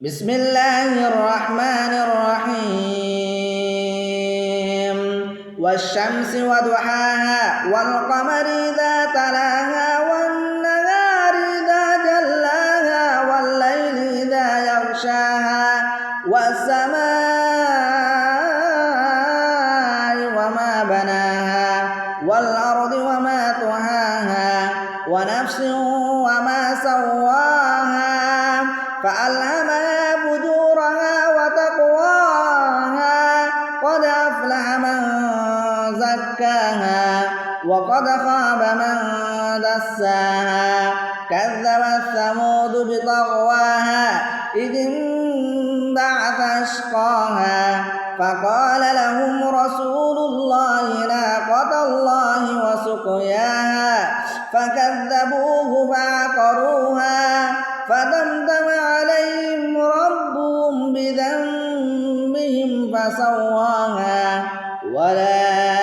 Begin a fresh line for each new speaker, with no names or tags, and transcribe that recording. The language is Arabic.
بسم الله الرحمن الرحيم. والشمس وضحاها والقمر إذا تلاها والنهار إذا جلاها والليل إذا يغشاها والسماء وما بناها والأرض وما طهاها ونفس وما سواها فألهمها فجورها وتقواها. قد أفلح من زكاها وقد خاب من دساها. كذبت ثمود بطغواها إذ انبعث أشقاها. فقال لهم رسول الله ناقة الله وسقياها. فكذبوه فعقروها فدمدم عليهم ربهم بذنبهم فسواها ولا